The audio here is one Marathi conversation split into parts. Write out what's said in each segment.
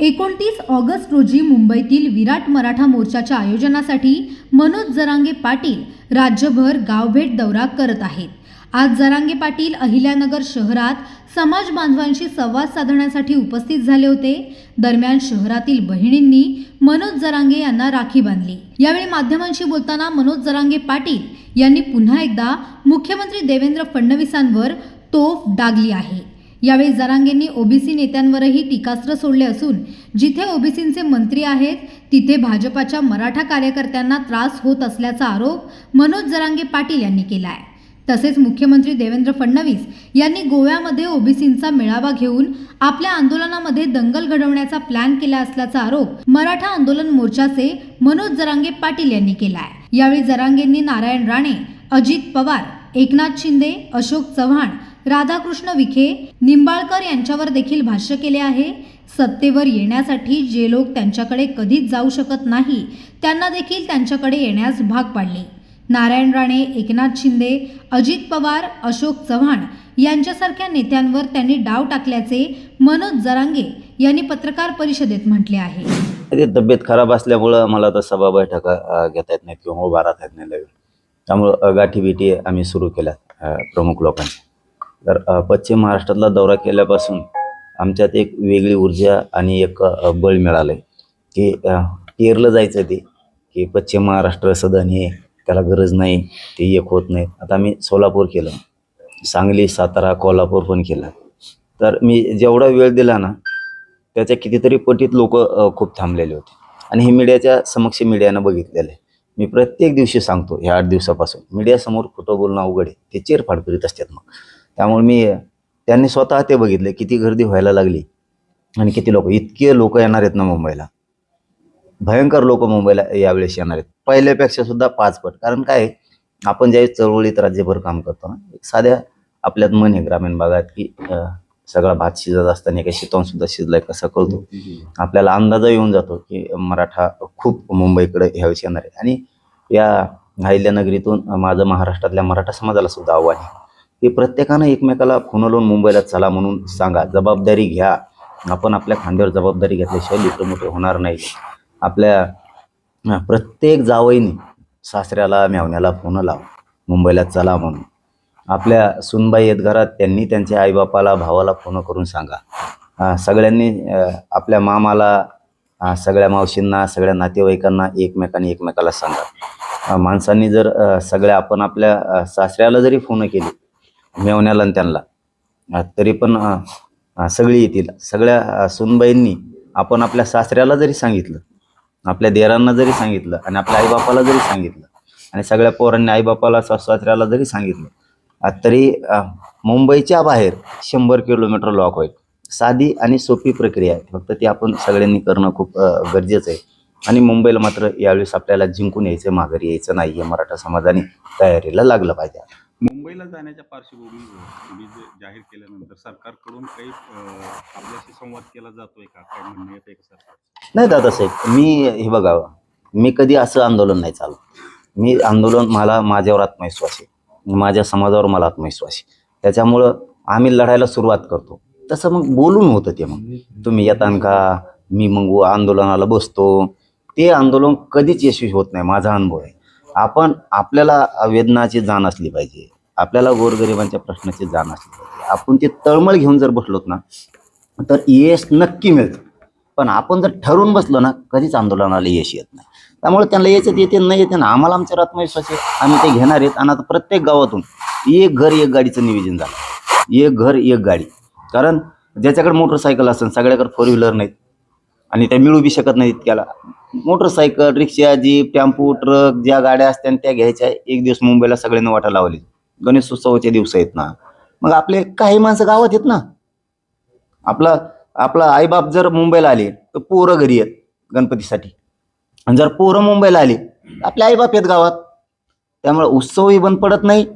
एकोणतीस ऑगस्ट रोजी मुंबईतील विराट मराठा मोर्चाच्या आयोजनासाठी मनोज जरांगे पाटील राज्यभर गावभेट दौरा करत आहेत. आज जरांगे पाटील अहिल्यानगर शहरात समाज बांधवांशी संवाद साधण्यासाठी उपस्थित झाले होते. दरम्यान शहरातील बहिणींनी मनोज जरांगे यांना राखी बांधली. यावेळी माध्यमांशी बोलताना मनोज जरांगे पाटील यांनी पुन्हा एकदा मुख्यमंत्री देवेंद्र फडणवीसांवर तोफ डागली आहे. यावेळी जरांगेंनी ओबीसी नेत्यांवरही टीकास्त्र सोडले असून जिथे ओबीसींचे मंत्री आहेत तिथे भाजपाच्या मराठा कार्यकर्त्यांना त्रास होत असल्याचा आरोप मनोज जरांगे पाटील यांनी केला आहे तसेच मुख्यमंत्री देवेंद्र फडणवीस यांनी गोव्यामध्ये ओबीसींचा मेळावा घेऊन आपल्या आंदोलनामध्ये दंगल घडवण्याचा प्लॅन केला असल्याचा आरोप मराठा आंदोलन मोर्चाचे मनोज जरांगे पाटील यांनी केला आहे यावेळी जरांगेंनी नारायण राणे अजित पवार एकनाथ शिंदे अशोक चव्हाण राधाकृष्ण विखे निंबाळकर यांच्यावर देखील भाष्य केले आहे. सत्तेवर येण्यासाठी जे लोक त्यांच्याकडे कधीच जाऊ शकत नाही त्यांना देखील त्यांच्याकडे येण्यास भाग पाडले. नारायण राणे एकनाथ शिंदे अजित पवार अशोक चव्हाण यांच्यासारख्या नेत्यांवर त्यांनी डाव टाकल्याचे मनोज जरांगे यांनी पत्रकार परिषदेत म्हटले आहे. तब्येत खराब असल्यामुळं मला तर सभा बैठका घेता येत नाहीत किंवा उभा राहता येत नाही त्यामुळं गाठी भेटी आम्ही सुरू केल्या प्रमुख लोकांनी तर पश्चिम महाराष्ट्रातला दौरा केल्यापासून आमच्यात एक वेगळी ऊर्जा आणि एक बळ मिळालं आहे की केरलं जायचं ते की पश्चिम महाराष्ट्र सदन हे त्याला गरज नाही ते एक होत नाही. आता आम्ही सोलापूर केलं. सांगली सातारा कोल्हापूर पण केलं. तर मी जेवढा वेळ दिला ना त्याच्या कितीतरी पटीत लोक खूप थांबलेले होते. आणि हे मीडियाच्या समक्ष मीडियानं बघितलेलं आहे. मी प्रत्येक दिवशी सांगतो ह्या आठ दिवसापासून. मीडियासमोर खोटं बोलणं अवघड आहे. ते चेरफाड करीत असतात मग. त्यामुळे मी त्यांनी स्वतः ते बघितले किती गर्दी व्हायला लागली. आणि किती लोक इतके लोक येणार आहेत ना मुंबईला. भयंकर लोक मुंबईला यावेळेस येणार आहेत. पहिल्यापेक्षा सुद्धा पाचपट कारण काय आहे, आपण ज्यावेळेस चळवळीत राज्यभर काम करतो ना एक साध्या आपल्यात मन आहे ग्रामीण भागात की सगळा भात शिजत असताना काही शितवण सुद्धा शिजलाय कसा कळतो आपल्याला अंदाजा येऊन जातो की मराठा खूप मुंबईकडे ह्यावेळेस येणार आहे आणि या अहिल्यानगरीतून माझं महाराष्ट्रातल्या मराठा समाजाला सुद्धा आव्हान आहे. की प्रत्येकानं एकमेकाला फोन लावून मुंबईला चला म्हणून सांगा. जबाबदारी घ्या. आपण आपल्या खांद्यावर जबाबदारी घेतल्याशिवाय लिटर मोठे होणार नाही. आपल्या प्रत्येक जावईने सासऱ्याला मेवण्याला फोन लाव. मुंबईला चला म्हणून. आपल्या सुनबाई येत घरात त्यांनी त्यांच्या आईबापाला भावाला फोन करून सांगा. सगळ्यांनी आपल्या मामाला सगळ्या मावशींना सगळ्या नातेवाईकांना एकमेकांनी एकमेकाला सांगा. माणसांनी जर सगळ्या आपण आपल्या सासऱ्याला जरी फोन केले मेवण्याला आणि त्यांना. तरी पण सगळी येतील. सगळ्या सुनबाईंनी आपण आपल्या सासऱ्याला जरी सांगितलं आपल्या देरांना जरी सांगितलं आणि आपल्या आईबापाला जरी सांगितलं आणि सगळ्या पोरांनी आईबापाला सासऱ्याला जरी सांगितलं तरी मुंबईच्या बाहेर शंभर किलोमीटर लॉक होईल. साधी आणि सोपी प्रक्रिया आहे. फक्त ती आपण सगळ्यांनी करणं खूप गरजेचं आहे. आणि मुंबईला मात्र यावेळेस आपल्याला जिंकून यायचं माघारी यायचं नाही आहे मराठा समाजाने तयारीला लागलं पाहिजे मुंबईला जाण्याच्या पार्श्वभूमीवर तुम्ही जे जाहीर केल्यानंतर सरकारकडून काही आपल्याशी संवाद केला जातोय का? काय म्हणणं येते का सरकार नाही दादासाहेब मी हे बघा मी कधी असं आंदोलन नाही चालू मी आंदोलन मला माझ्यावर आत्मविश्वास आहे. माझ्या समाजावर मला आत्मविश्वास आहे. त्याच्यामुळं आम्ही लढायला सुरुवात करतो. तसं मग बोलून होतं ते मग. तुम्ही येतान का? मी मग आंदोलनाला बसतो. ते आंदोलन कधीच यशस्वी होत नाही माझा अनुभव आहे. आपण आपल्याला वेदनाची जाण असली पाहिजे. आपल्याला गोरगरिबांच्या प्रश्नाची जाण असली पाहिजे. आपण ते तळमळ घेऊन जर बसलोत ना तर यश नक्की मिळतं. पण आपण जर ठरवून बसलो ना कधीच आंदोलनाला यश येत नाही. त्यामुळे त्यांना याच्यात येते नाही येते ना आम्हाला आमच्यावर आत्मविश्वास आहे. आम्ही ते घेणार आहेत. आणि आता प्रत्येक गावातून एक घर एक गाडीचं नियोजन झालं. एक घर एक गाडी. कारण ज्याच्याकडे मोटरसायकल असेल सगळ्याकडे फोर व्हीलर नाहीत. आणि त्या मिळू बी शकत नाहीत त्याला. Motorcycle rickshaw jeep tempo truck ज्या गाड्या असत्या त्या घ्यायच्या. एक दिवस मुंबईला सगळ्यांना वाटा लावली. गणेशोत्सवाचे दिवस आहेत ना. मग आपले काही माणसं गावात आहेत ना. आपला आपला आईबाप जर मुंबईला आले तर पोरं घरी आहेत गणपतीसाठी. आणि जर पोरं मुंबईला आले आपले आईबाप आहेत गावात. त्यामुळे उत्सवही बंद पडत नाही.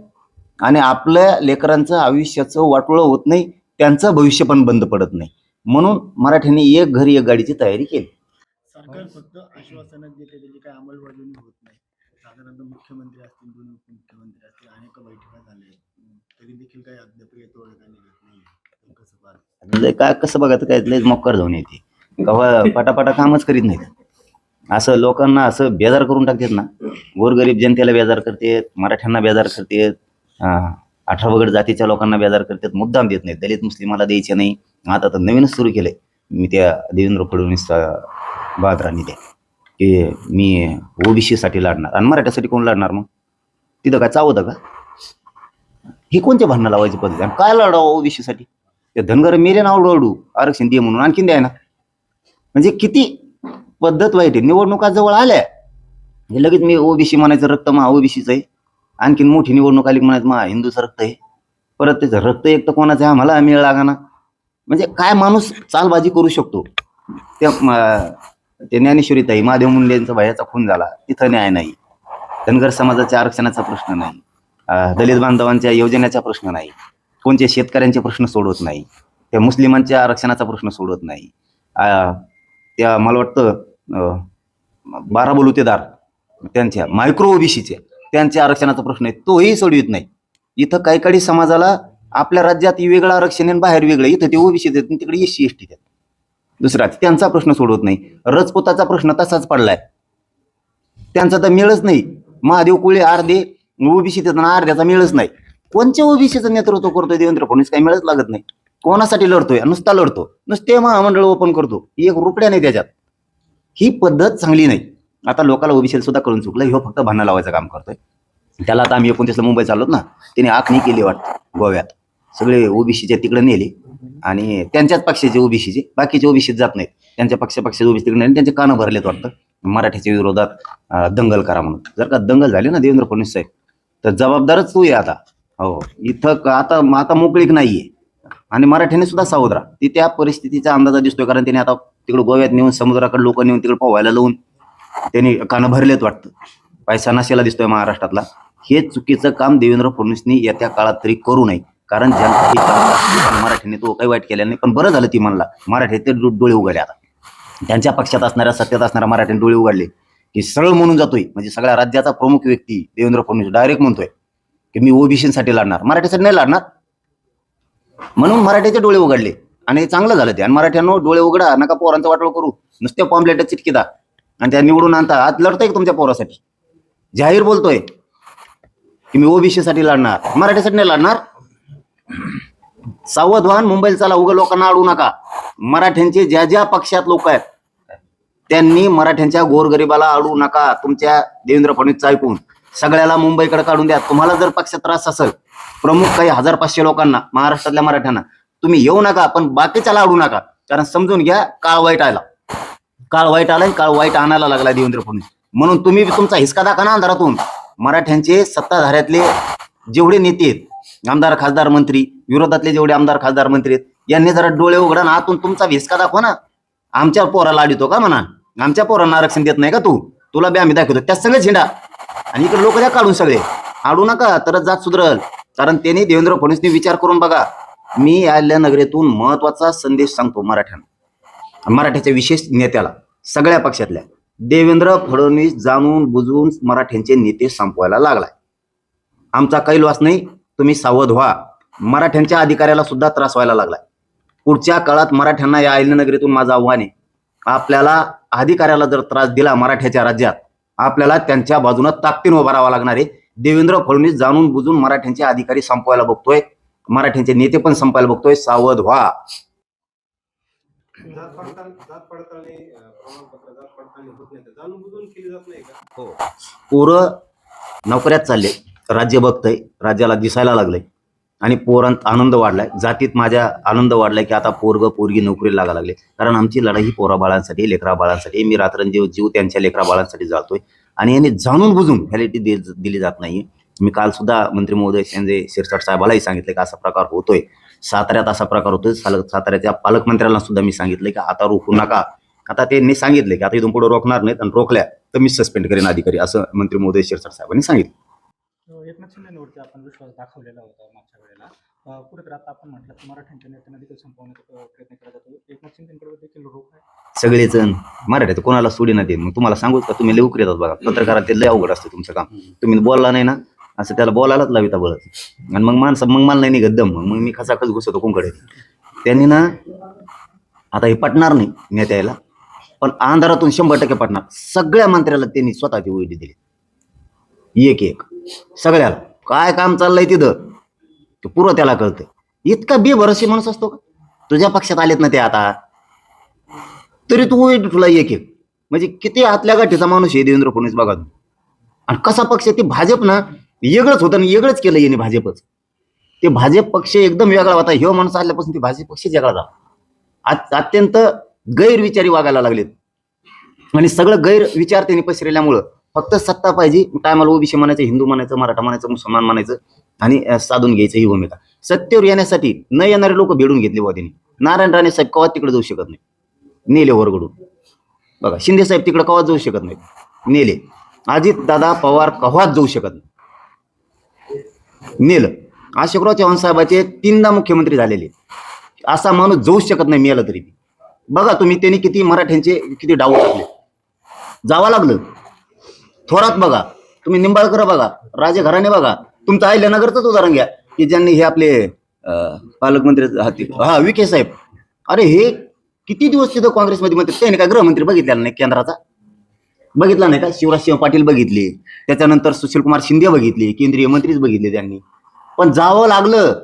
आणि आपल्या लेकरांचं आयुष्याचं वाटोळं होत नाही. त्यांचं भविष्य पण बंद पडत नाही. म्हणून मराठ्यांनी एक घरी एक गाडीची तयारी केली. सरकार फक्त आश्वासनं देते त्याची काही अंमलबजावणी होत नाही. साधारणतः मुख्यमंत्री असतील दोन उपमुख्यमंत्री असतील अनेक बैठका झाल्या तरी देखील काही अद्याप येतो नाही कसं पाहता? लय काय कसं बघा तर काय लय मोकर जाऊन येते. कवा पटापटा कामच करीत नाहीत. असं लोकांना असं बेजार करून टाकतात ना. गोरगरीब जनतेला बेजार करतात मराठ्यांना बेजार करतात. अं, अठरा वगैरे जातीच्या लोकांना बेजार करतात मुद्दाम देत नाहीत. दलित मुस्लिमाला द्यायचे नाही. आता तर नवीनच सुरू केलंय. मी त्या देवेंद्र फडणवीस बहादरांनी द्या की मी ओबीसीसाठी लढणार. आणि मराठ्यासाठी कोण लढणार मग? तिथं काय चावतं का? ही कोणत्या भांडणं लावायची पद्धत? आणि काय लढावं ओबीसीसाठी? ते धनगर मेरे ना रडू आरक्षण दे म्हणून आणखीन द्याय ना म्हणजे किती पद्धत वाईट आहे. निवडणुका जवळ आल्या. हे लगेच मी ओबीसी म्हणायचं रक्त मा ओबीसीच आहे. आणखीन मोठी निवडणूक आली म्हणायचं मा हिंदूचं रक्त आहे परत त्याचं रक्त एक तर कोणाचं आहे? आम्हाला मिळ लागाना म्हणजे काय माणूस चालबाजी करू शकतो? त्या ते ज्ञानेश्वरी ताई महादेव मुंडेंचा भयाचा खून झाला. तिथं न्याय नाही. धनगर समाजाच्या आरक्षणाचा प्रश्न नाही. दलित बांधवांच्या योजनेचा प्रश्न नाही. कोणते शेतकऱ्यांचे प्रश्न सोडवत नाही. त्या मुस्लिमांच्या आरक्षणाचा प्रश्न सोडवत नाही. त्या मला वाटतं बारा बलुतेदार त्यांच्या मायक्रो ओबीसीच्या त्यांच्या आरक्षणाचा प्रश्न आहे. तोही सोडवित नाही. इथं काही काही समाजाला आपल्या राज्यात वेगळं आरक्षण आहे बाहेर वेगळं इथं ते ओबीसी देत नाही तिकडे एस सी एस टी देत. दुसरा त्यांचा प्रश्न सोडवत नाही. रजपुताचा प्रश्न तसाच पडलाय. त्यांचा तर मिळच नाही. महादेव कुळे अर्धे ओबीसी देताना अर्ध्याचा मिळच नाही. कोणत्या ओबीसीचं नेतृत्व करतोय देवेंद्र फडणवीस? काही मिळच लागत नाही. कोणासाठी लढतोय? नुसता लढतो. नुसते महामंडळ ओपन करतो. एक रुपड्या नाही त्याच्यात. ही पद्धत चांगली नाही. आता लोकांना ओबीसीला सुद्धा कळून चुकलं ह्यो फक्त भांडण लावायचं काम करतोय. त्याला आता आम्ही एकोणतीसला मुंबई चाललोत ना त्याने आखणी केली वाटतं गोव्यात. सगळे ओबीसीचे तिकडे नेले आणि त्यांच्याच पक्षाचे ओबीसीचे बाकीचे ओबीसीत जात नाहीत. त्यांच्या पक्ष पक्षाचे ओबीसी तिकडे नेले त्यांचे कानं भरलेत वाटतं. मराठ्याच्या विरोधात दंगल करा म्हणून. जर का दंगल झाली ना देवेंद्र फडणवीस साहेब तर जबाबदारच तू आहे आता. हो इथं आता आता मोकळीक नाहीये. आणि मराठ्याने सुद्धा सावध राहा. ती त्या परिस्थितीचा अंदाजा दिसतोय कारण त्याने आता तिकडे गोव्यात नेऊन समुद्राकडे लोक नेऊन तिकडे पोहायला लावून त्यांनी कानं भरलेत वाटतं. पैसा नसेला दिसतोय महाराष्ट्रातला. हे चुकीचं काम देवेंद्र फडणवीसनी येत्या काळात तरी करू नये. कारण जनता मराठीने तो काही वाईट केला नाही पण बरं झालं ती म्हणला. मराठी ते डोळे उघडले आता. त्यांच्या पक्षात असणाऱ्या सत्तेत असणाऱ्या मराठीने डोळे उघडले. की सरळ म्हणून जातोय. म्हणजे सगळ्या राज्याचा प्रमुख व्यक्ती देवेंद्र फडणवीस डायरेक्ट म्हणतोय. की मी ओबीसीसाठी लढणार. मराठीसाठी नाही लढणार. म्हणून मराठीचे डोळे उघडले. आणि चांगलं झालं ते. आणि मराठ्यांनो डोळे उघडा. नका पोरांचा वाटोळ करू. नुसत्या पॉम्पलेट चिटकिदा आणि त्या निवडून आणता. आज लढतोय तुमच्या पोरासाठी? जाहीर बोलतोय. की मी ओबीसी साठी लढणार. मराठीसाठी नाही लढणार. सावध व्हा मुंबईला चला. उगा लोकांना अडू नका. मराठ्यांचे ज्या ज्या पक्षात लोक आहेत त्यांनी मराठ्यांच्या गोरगरिबाला अडू नका. तुमच्या देवेंद्र फडणवीस ऐकून. सगळ्याला मुंबईकडे काढून द्या. तुम्हाला जर पक्षात त्रास असेल प्रमुख काही हजार पाचशे लोकांना महाराष्ट्रातल्या मराठ्यांना तुम्ही येऊ नका पण बाकीच्याला अडू नका. कारण समजून घ्या काळ वाईट आला. काळ वाईट आलाय काळ वाईट आणायला लागला देवेंद्र फडणवीस. म्हणून तुम्ही तुमचा हिसका दाखवा ना अंधारातून. मराठ्यांचे सत्ताधाऱ्यातले जेवढे नेते आहेत आमदार खासदार मंत्री विरोधातले जेवढे आमदार खासदार मंत्री आहेत यांनी जरा डोळे उघडा ना आतून तुमचा हिसका दाखवा ना. आमच्या पोराला आडितो का म्हणा? आमच्या पोरांना आरक्षण देत नाही का तू? तुला बी आम्ही दाखवतो. त्यात सगळे झेंडा. आणि इकडे लोक द्या काढून सगळे. आडू नका तरच जात सुधरल. कारण त्यांनी देवेंद्र फडणवीसने विचार करून बघा. मी आल्या नगरीतून महत्त्वाचा संदेश सांगतो मराठ्यांना. मराठ्याच्या विशेष नेत्याला सगळ्या पक्षातल्या देवेंद्र फडणवीस जाणून बुजून मराठ्यांचे नेते संपवायला लागलाय. आमचा काही लॉस नाही तुम्ही सावध व्हा. मराठ्यांच्या अधिकाऱ्याला सुद्धा त्रास व्हायला लागलाय. पुढच्या काळात मराठ्यांना या नगरीतून माझं आव्हान आहे. आपल्याला अधिकाऱ्याला जर त्रास दिला मराठ्याच्या राज्यात आपल्याला त्यांच्या बाजूने ताकदीनं उभा राहावा लागणार आहे. देवेंद्र फडणवीस जाणून बुजून मराठ्यांचे अधिकारी संपवायला बघतोय. मराठ्यांचे नेते पण संपायला बघतोय. सावध व्हा. जात पडताळ जात पडताळणी प्रमाणपत्र जात पडताळणी होत नाही तर जाणून बुजून केली जात नाही का? हो. पोरं नोकऱ्यात चालले. राज्य बघतंय. राज्याला दिसायला लागलंय. आणि पोरांत आनंद वाढलाय. जातीत माझ्या आनंद वाढलाय की आता पोरग पोरगी नोकरीला लागा लागले. कारण आमची लढाई ही पोरा बाळांसाठी लेकरा बाळांसाठी. मी रात्रंदिवस जीव त्यांच्या लेकरा बाळांसाठी जातोय आणि यांनी जाणून बुजून व्हॅलिटी दिली जात नाही मी काल सुद्धा मंत्री महोदय संजय शिरसाट साहेबालाही सांगितलं की असा प्रकार होतोय. साताऱ्यात असा प्रकार साल- साताऱ्याच्या पालकमंत्र्यांना सुद्धा मी सांगितलं की आता रोखू नका. आता त्यांनी सांगितले की आता इथून पुढे रोखणार नाहीत आणि रोखल्या तर मी सस्पेंड करेन अधिकारी असं मंत्री महोदय शिरसाट साहेबांनी सांगितलं एकनाथ शिंदेवरती आपण विश्वास दाखवलेला होता मागच्या वेळेला. अं, पुढे तर आता आपण म्हटलं की मराठ्यांच्या नेत्यांना देखील संपवण्याचा अं, प्रयत्न केला जातो. एकनाथ शिंदेकडे देखील रोख आहे. सगळे जण मराठीत कोणाला सोडी ना देत. मग तुम्हाला सांगू का? तुम्ही लवकर येतात बघा. पत्रकारात ते लय अवघड असतं तुमचं काम. तुम्ही बोलला नाही ना असं त्याला बोलायलाच लाविता बळत आणि मग माणसं मग मला नाही निघत दम. मग मी खसाखस घुसतो कोणकडे त्यांनी ना आता हे पटणार नाही नेत्याला पण अंधारातून शंभर टक्के पटणार. सगळ्या मंत्र्याला त्यांनी स्वतःची ओळी दिली. एक एक. सगळ्याला. काय काम चाललंय तिथं? ते पुरं त्याला कळतं इतका बेभरोशी माणूस असतो का? तुझ्या पक्षात आलेत ना ते आता. तरी तू ओळी तुला एक एक. म्हणजे किती आतल्या गाठीचा माणूस आहे देवेंद्र फडणवीस बघा आणि कसा पक्ष आहे? ते भाजप ना वेगळंच होतं आणि वेगळंच केलं याने भाजपच. ते भाजप पक्ष एकदम वेगळा होता. ह्यो माणूस आल्यापासून ते भाजप पक्ष वेगळा झाला. आज अत्यंत गैरविचारी वागायला लागलेत. आणि सगळं गैरविचार त्यांनी पसरल्यामुळं फक्त सत्ता पाहिजे काय मला ओबीसी म्हणायचं हिंदू म्हणायचं मराठा म्हणायचं मुसलमान म्हणायचं आणि साधून घ्यायचं ही भूमिका. सत्तेवर येण्यासाठी न येणारे लोक भेडून घेतले बुवा त्यांनी. नारायण राणे साहेब कवा तिकडे जाऊ शकत नाही नेले वरगडून. बघा शिंदे साहेब तिकडे कवाच जाऊ शकत नाही नेले. अजित दादा पवार कव्हाच जाऊ शकत नाही नेलं. अशोकराव चव्हाण साहेबाचे तीनदा मुख्यमंत्री झालेले. असा माणूस जाऊच शकत नाही मेलं तरी बघा तुम्ही त्यांनी किती मराठ्यांचे किती डाव टाकले. जावं लागलं. थोरात बघा. तुम्ही निंबाळकर बघा. राजे घराणे बघा. तुमचं अहिल्यानगरचंच उदाहरण घ्या की ज्यांनी हे आपले पालकमंत्री हाती. हा विखे साहेब. अरे हे किती दिवस तिथं काँग्रेसमध्ये मंत्री त्यांनी काय गृहमंत्री बघितलेला नाही केंद्राचा? बघितला नाही का? शिवराजसिंह पाटील बघितले. त्याच्यानंतर सुशीलकुमार शिंदे बघितले. केंद्रीय मंत्रीच बघितले त्यांनी. पण जावं लागलं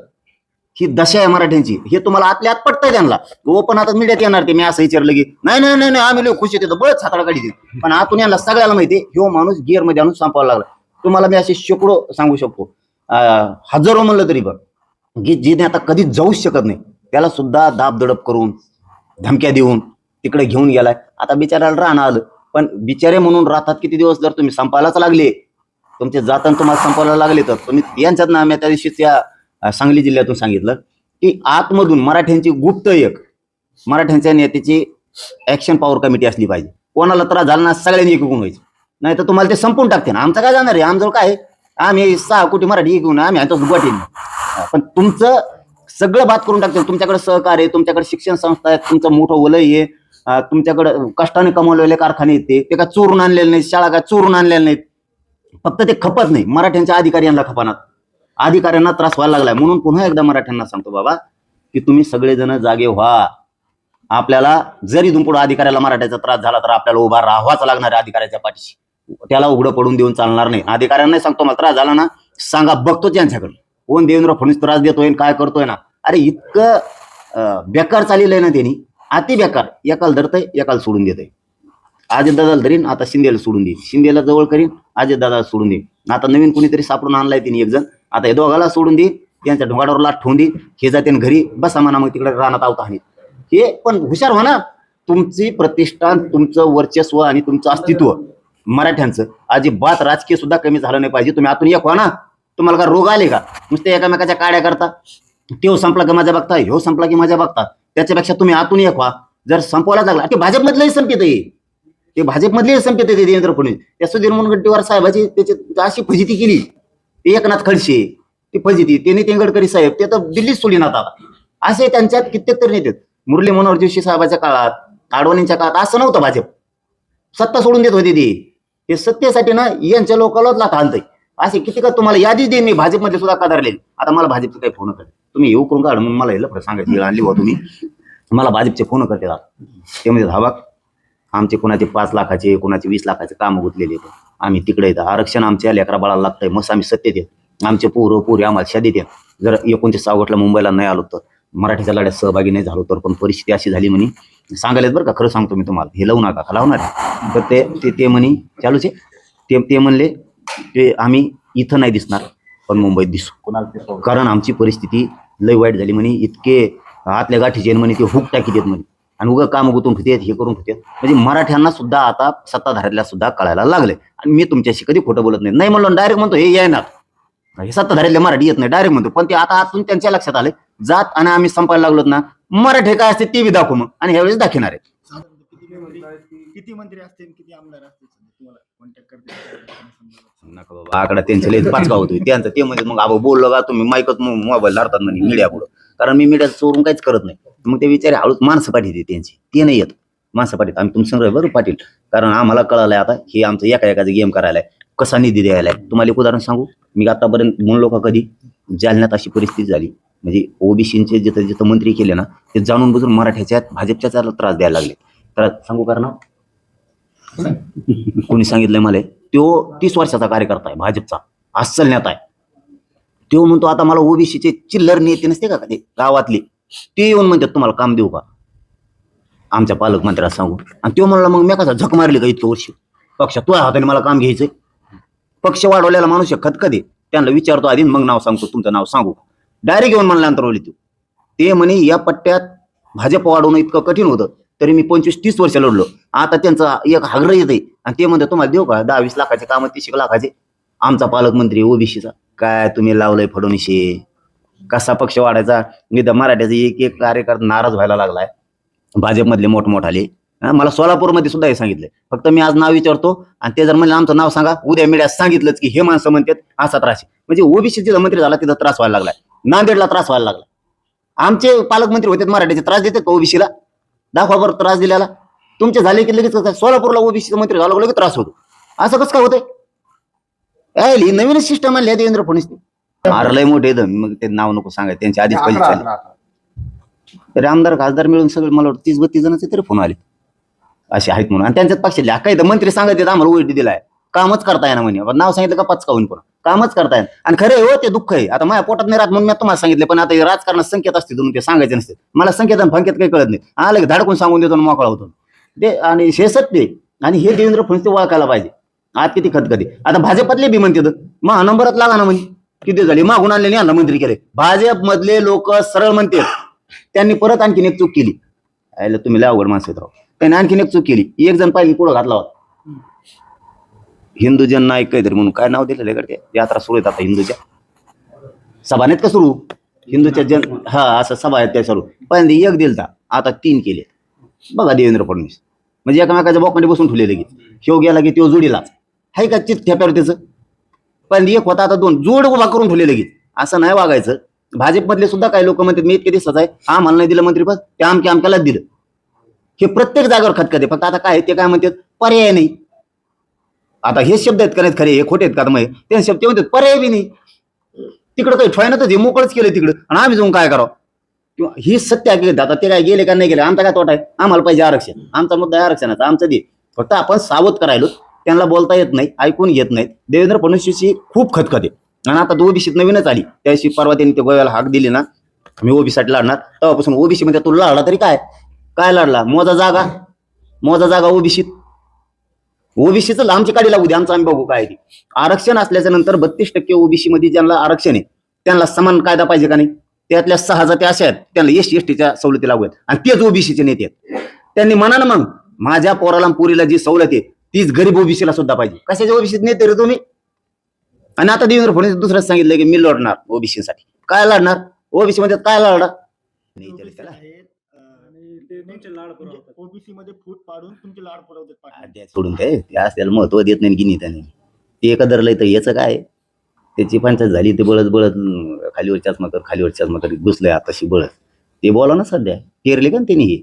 ही दशा आहे मराठ्यांची. हे तुम्हाला आतल्या आत पटतंय त्यांना. हो पण आता मीडियात येणार ते. मी असं विचारलं की नाही नाही नाही नाही, आम्ही लोक खुश येतो बळच हाताळा काढी पण आतून यांना सगळ्याला माहिती ह्यो माणूस गिअरमध्ये आणून संपावा लागला. तुम्हाला मी असे शेकडो सांगू शकतो. हजारो म्हणलं तरी बघ की जिने आता कधीच जाऊच शकत नाही. त्याला सुद्धा दाब दडप करून धमक्या देऊन तिकडे घेऊन गेलाय. आता बिचारायला राहणं आलं. पण बिचारे म्हणून राहतात किती दिवस जर तुम्ही संपायलाच लागले तुमचे जाताना तुम्हाला संपायला लागले तर. तुम्ही यांच्यात ना आम्ही त्या दिवशी त्या सांगली जिल्ह्यातून सांगितलं की आतमधून मराठ्यांची गुप्त एक मराठ्यांच्या नेत्याची ऍक्शन पॉवर कमिटी असली पाहिजे. कोणाला त्रास झाला ना सगळ्यांनी एकूण व्हायचं नाही तर तुम्हाला ते संपून टाकते ना. आमचं काय जाणार आहे? आमचं काय आम्ही सहा कोटी मराठी घेऊन आम्ही आता गुवाहाटी पण तुमचं सगळं बात करून टाकते. तुमच्याकडे सहकार्य आहे, तुमच्याकडे शिक्षण संस्था आहेत तुमचं मोठं वलय आहे. तुमच्याकडे कष्टाने कमवलेले कारखाने आहेत ते. काय चोरून आणलेले नाहीत शाळा काय चोरून आणलेल्या नाहीत. फक्त ते खपत नाही. मराठ्यांच्या अधिकाऱ्यांना खपानात. अधिकाऱ्यांना त्रास व्हायला लागलाय. म्हणून पुन्हा एकदा मराठ्यांना सांगतो बाबा की तुम्ही सगळेजण जागे व्हा. आपल्याला जरी इथून पुढे अधिकाऱ्याला मराठ्याचा त्रास झाला तर आपल्याला उभा राहावाच लागणार आहे अधिकाऱ्याच्या पाठीशी. त्याला उघडं पडून देऊन चालणार नाही. अधिकाऱ्यांना सांगतो मला त्रास झाला ना सांगा बघतो यांच्याकडून. कोण देवेंद्र फडणवीस त्रास देतोय आणि काय करतोय ना. अरे इतकं बेकार चाललेलं आहे ना त्यांनी. अति बेकार. एकाला धरतंय एकाला सोडून देतंय. अजित दादाला धरीन आता शिंदेला सोडून देईन. शिंदेला जवळ करीन अजित दादाला सोडून देईन. आता नवीन कोणीतरी सापडून आणलाय तिने एक जण आता हे दोघाला सोडून देईन त्यांच्या ढोंगाडावर लाट ठेवून देईन. हे जाते घरी बसा म्हणा मग तिकडे रानात आवता आणि हे पण हुशार व्हा ना. तुमची प्रतिष्ठान तुमचं वर्चस्व आणि तुमचं अस्तित्व मराठ्यांचं. अजिबात राजकीय सुद्धा कमी झालं नाही पाहिजे. तुम्ही आतून एक व्हा ना. तुम्हाला का रोग आले का? नुसते एकामेकाच्या काड्या करता. तो संपला की माझ्या बघता ह्यो संपला की माझ्या बघता. त्याच्यापेक्षा तुम्ही आतून एक व्हा. जर संपवायला लागला ते भाजपमधलेही संकेत आहे ते भाजपमधलेही संकेत आहे देवेंद्र फडणवीस. त्या सुधीर मुनगंटीवार साहेबाची त्याची अशी फजिती केली. ते एकनाथ खडसे ती फजिती ते नितीन गडकरी साहेब ते तर दिल्लीत सोडीन आता असे त्यांच्यात कित्येक तरी नेते मुरली मनोहर जोशी साहेबाच्या काळात आडवाणींच्या काळात असं नव्हतं भाजप. सत्ता सोडून देत होते ती. हे सत्तेसाठी ना यांच्या लोकांनाच लाथ आणतंय. असे किती का तुम्हाला यादी देईन मी भाजपमध्ये सुद्धा कदारले. आता मला भाजपचे काही फोन करते तुम्ही येऊ करून काढ म्हणून मला हे लफडं सांगायची. वेळ आणली बा तुम्ही. मला भाजपचे फोन करते आता ते म्हणजे धाबा आमचे कोणाचे पाच लाखाचे कोणाचे वीस लाखाचे काम गुतलेले आम्ही तिकडे येतं आरक्षण आमच्या लेकरा बाळाला लागतंय. मस्त आम्ही सत्य देत आमचे पोरं पोरी आम्हाला शादी देत जर एकोणतीस सावगटला मुंबईला नाही आलो तर मराठीच्या लढ्यात सहभागी नाही झालो तर पण परिस्थिती अशी झाली म्हणे. सांगायला बरं का खरं सांगतो मी तुम्हाला. हे लावू नका लावणार तर ते ते ते म्हणे चालूच आहे. ते ते म्हणले ते आम्ही इथं नाही दिसणार. पण मुंबईत दिसू. कारण आमची परिस्थिती लय वाईट झाली म्हणे इतके आतल्या गाठीचे म्हणे ते हुक टाकी देत म्हणे. आणि उगा काम गुतून ठेवतात हे करून ठेवतात म्हणजे मराठ्यांना सुद्धा आता सत्ताधाऱ्याला सुद्धा कळायला लागले आणि मी तुमच्याशी कधी खोटं बोलत नाही. नाही म्हणलो डायरेक्ट म्हणतो हे येणार. हे सत्ताधाऱ्याला मराठी येत नाही डायरेक्ट म्हणतो. पण ते आता आतून त्यांच्या लक्षात आले जात आणि आम्ही संपायला लागलोत ना मराठी काय असते ते बी दाखवू मग. आणि ह्यावेळेस दाखवणार आहे किती मंत्री किती मंत्री असतील किती आमदार असतील सध्या? तुम्हाला कॉन्टॅक्ट करते नका बाबा आकडा त्यांच्या लय पाचका होतोय त्यांचं ते म्हणजे मग आबा बोललो का तुम्ही माईकच मोबाईल धरतात म्हणे मीडिया पुढं. कारण मी मीडिया चोरून काहीच करत नाही. मग ते विचारे हळूच माणसं पाठीते त्यांची. ते नाही येत. माणसं पाठीत. आम्ही तुमचं संग्रह बरं पाटील कारण आम्हाला कळालंय आता हे आमचं एका एकाचं गेम करायलाय. कसा निधी द्यायलाय? तुम्हाला एक उदाहरण सांगू? मी आतापर्यंत म्हणलो का कधी जालन्यात अशी परिस्थिती झाली. म्हणजे ओबीसीचे जिथं जिथं मंत्री केले ना ते जाणून बुजून मराठ्याच्या भाजपच्या त्रास द्यायला लागले. तर सांगू कारण कोणी सांगितलंय मला. तो तीस वर्षाचा कार्यकर्ता आहे भाजपचा. अस्सल नेता आहे. तो म्हणतो आता मला ओबीसीचे चिल्लर नेते नसते का ते गावातले. ते येऊन म्हणतात तुम्हाला काम देऊ का? आमच्या पालकमंत्र्याला सांगू. आणि तो म्हणला मग मी कसा झक मारली का इतकं वर्ष? पक्ष तुझ्या हाताने मला काम घ्यायचंय. पक्ष वाढवलेला माणूस आहे खतखदे. त्यांना विचारतो आधी मग नाव सांगतो तुमचं नाव सांगू. डायरेक्ट येऊन म्हणला अंतरवली तू ते म्हणे या पट्ट्यात भाजप वाढवणं इतकं कठीण होतं. तरी मी पंचवीस तीस वर्ष लढलो. आता त्यांचा एक हागर येते आणि ते म्हणते तुम्हाला देऊ का? दहा वीस लाखाचे काम तीस एक लाखाचे. आमचा पालकमंत्री ओबीसीचा काय तुम्ही लावलंय फडणवीशी कसा पक्ष वाढायचा? मी तर मराठ्याचा एक एक कार्यकर्ता नाराज व्हायला लागलाय. भाजपमधले मोठमोठाले. मला सोलापूरमध्ये सुद्धा हे सांगितलं. फक्त मी आज नाव विचारतो आणि ते जर म्हणलं आमचं नाव सांगा. उद्या मीडिया सांगितलंच की हे माणसं म्हणतात असा त्रास म्हणजे ओबीसी जिथं मंत्री झाला तिथं त्रास व्हायला लागलाय. नांदेडला त्रास व्हायला लागला आमचे पालकमंत्री होते मराठीचे त्रास देतात का ओबीसीला? दाखवा बरं त्रास दिल्याला तुमचे झाले की लगेच कसं काय? सोलापूरला ओबीसी मंत्री झाला लगेच त्रास होतो. असं कसं काय होतंय? काय ही नवीनच सिस्टम आणली देवेंद्र फडणवीस मारलंय मोठे मग ते नाव नको सांगायचं त्यांच्या आधीच पैसे चालले. तरी आमदार खासदार मिळून सगळे मला वाटतं तीस बत्तीस जणांचे तरी फोन आले. असे आहेत म्हणून. आणि त्यांच्यात पक्षातले काय तर मंत्री सांगत आहेत आम्हाला ओळटी दिलाय कामच करता येणार म्हणे. नाव सांगितलं का पाच काहून पण. कामच करतायत. आणि खरं आहे हो ते दुःख आहे. आता माझ्या पोटात नाही राहत म्हणून मी तुम्हाला सांगितलं पण आता हे राजकारणात संकेत असते तुम्ही ते सांगायचे नसते मला संकेत आणि फंकेत काही कळत नाही. आलं की धाडकून सांगून देतो मोकळा होतो. ते आणि हे सत्य आणि हे देवेंद्र फडणवीस ते ओळखायला पाहिजे. आज किती खतखते. आता भाजपातले बी म्हणते महा नंबरात लागा ना म्हणजे किती झाली? मागून आणले नाही मंत्री केले. भाजप मधले लोक सरळ म्हणते. त्यांनी परत आणखीन एक चूक केली. आयला तुम्ही लय अवघड माणसं आहेत राव. त्यांनी आणखीन एक चूक केली. एक जण पाहिजे पुढं घातला होता. हिंदू नाईक काहीतरी म्हणून. काय नाव दिलेलं आहे का यात्रा सुरू आहेत आता हिंदूच्या. सभा नाहीत का सुरू? हिंदूच्या जन हा असं सभा आहेत त्या सुरू. पहिल्यांदा एक दिलता आता तीन केले. बघा देवेंद्र फडणवीस. म्हणजे एकामेकाच्या बॉकमध्ये बसून ठेवले लगेच. शेव गेला की तो जोडीलाच हाय का चित ठेप्यावर त्याचं पण एक होता आता दोन. जोड उभा करून ठेवले लगेच. असं नाही वागायचं. भाजपमधले सुद्धा काही लोक म्हणतात मी इतके दिसत आहे. आम्हाला नाही दिलं मंत्रीपद ते आमच्या आमक्यालाच दिलं. हे प्रत्येक जागेवर खतखते. फक्त आता काय आहे, ते काय म्हणतात पर्याय नाही. आता हे शब्द आहेत का नाहीत खरे? हे खोटे आहेत का? मग ते शब्द म्हणतात पर्याय बी नाही. तिकडं काही ठोय तर हे मोकळच केलं तिकडं. आणि आम्ही जाऊन काय करावं? किंवा ही सत्य आहे आता ते काय गेले का नाही गेले? आमचा काय तोटा आहे? आम्हाला पाहिजे आरक्षण. आमचा मुद्दा आहे आरक्षणाचा. आमचं दे. फक्त आपण सावध करायलो. त्यांना बोलता येत नाही ऐकून घेत नाहीत. देवेंद्र फडणवीसची खूप खतखत. आहे आणि आता तो ओबीसीत नवीनच आली. त्याशी परवा त्यांनी ते गोव्याला हाक दिली ना. मी ओबीसाठी लढणार. तेव्हापासून ओबीसी मध्ये तू लढला तरी काय? काय लढला? मोजा जागा. मोजा जागा ओबीसीत. ओबीसीच आमची काढी लागू दे आमचं आम्ही बघू काय. आरक्षण असल्याच्या नंतर बत्तीस टक्के ओबीसी मध्ये ज्यांना आरक्षण आहे त्यांना समान कायदा पाहिजे का नाही? त्यातल्या सहा जाती अशा आहेत त्यांना एस टी एस टीच्या सवलती लागू आहेत. आणि तेच ओबीसीचे नेते आहेत. त्यांनी म्हणा ना मग माझ्या पोराला पोरीला जी सवलत आहे तीच गरीब ओबीसीला सुद्धा पाहिजे. कशाच्या ओबीसीत नेते रे तुम्ही? आणि आता देवेंद्र फडणवीस दुसरंच सांगितलं की मी लढणार ओबीसी साठी काय लढणार ओबीसी मध्ये काय लढणार नाही विचारलं त्याला. आणि ते तुमचे लाड पुरवतात. ओबीसी मध्ये फूट पाडून तुमचे लाड पुरवतात आ, पाटील. द्या सोडून काय त्या त्याला महत्त्व देत नाही गिनी त्याने. ते एका धरलंय तर याचं काय? त्याची पंचायत झाली ते बळत बळत अं, खालीवरच्याच मकर खालीवरच्याच मकर घुसलंय आताशी बळत. ते बोला ना सध्या. पेरले का ना त्यांनी हे?